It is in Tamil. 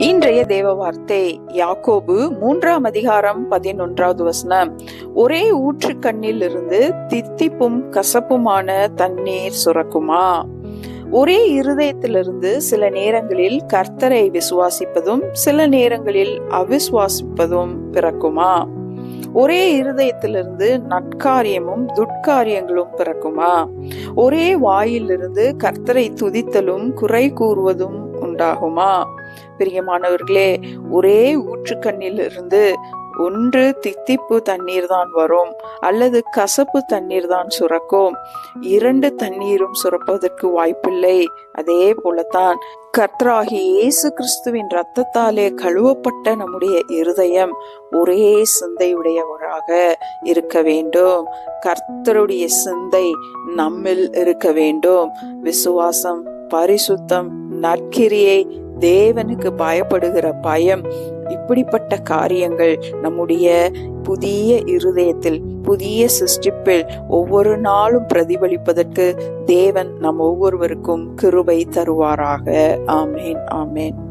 இன்றைய தேவ வார்த்தை யாக்கோபு மூன்றாம் அதிகாரம் பதினொன்றாவது வசனம். ஒரே ஊற்று கண்ணில் இருந்து தித்திப்பும் கசப்புமான தண்ணீர் சுரக்குமா? ஒரே இருதயத்திலிருந்து சில நேரங்களில் கர்த்தரை விசுவாசிப்பதும் சில நேரங்களில் அவிசுவாசிப்பதும் பிறக்குமா? ஒரே இருதயத்திலிருந்து நட்காரியமும் துட்காரியங்களும் பிறக்குமா? ஒரே வாயிலிருந்து கர்த்தரை துதித்தலும் குறை கூறுவதும் உண்டாகுமா? பிரியமானவர்களே ஒரே ஊற்றுக்கண்ணிலிருந்து ஒன்று தித்திப்பு தண்ணீர் தான் வரும் அல்லது கசப்பு தண்ணீர் தான் சுரக்கும். இரண்டு தண்ணீரும் சுரப்பதற்கு வாய்ப்பில்லை. அதே போலத்தான் கர்த்தராகி இயேசு கிறிஸ்துவின் இரத்தத்தாலே கழுவப்பட்ட நம்முடைய இருதயம் ஒரே சிந்தையுடையவராக இருக்க வேண்டும். கர்த்தருடைய சிந்தை நம்மில் இருக்க வேண்டும். விசுவாசம் பரிசுத்தம் நற்கிரியை தேவனுக்கு பயப்படுகிற பயம் இப்படிப்பட்ட காரியங்கள் நம்முடைய புதிய இருதயத்தில் புதிய சிருஷ்டிப்பில் ஒவ்வொரு நாளும் பிரதிபலிப்பதற்கு தேவன் நம் ஒவ்வொருவருக்கும் கிருபை தருவாராக. ஆமேன் ஆமேன்.